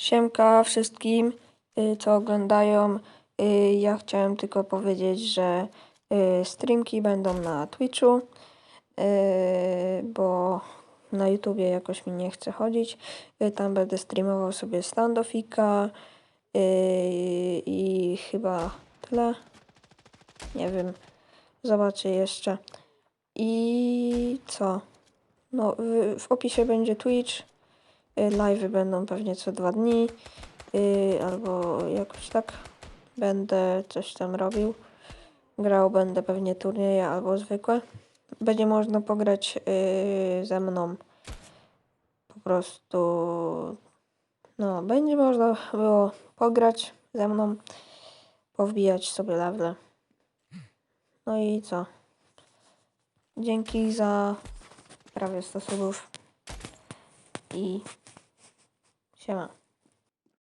Siemka wszystkim, y, co oglądają. Y, Ja chciałem tylko powiedzieć, że y, streamki będą na Twitchu, bo na YouTubie jakoś mi nie chce chodzić. Tam będę streamował sobie standoffika y, i chyba tyle. Nie wiem, zobaczę jeszcze. I co? No, w opisie będzie Twitch. Y, Live'y będą pewnie co dwa dni, y, albo jakoś tak będę coś tam robił. Grał będę pewnie turnieje albo zwykłe. Będzie można pograć y, ze mną. Po prostu. No, będzie można było pograć ze mną, powbijać sobie level. No i co? Dzięki za prawie 100 subów i siema.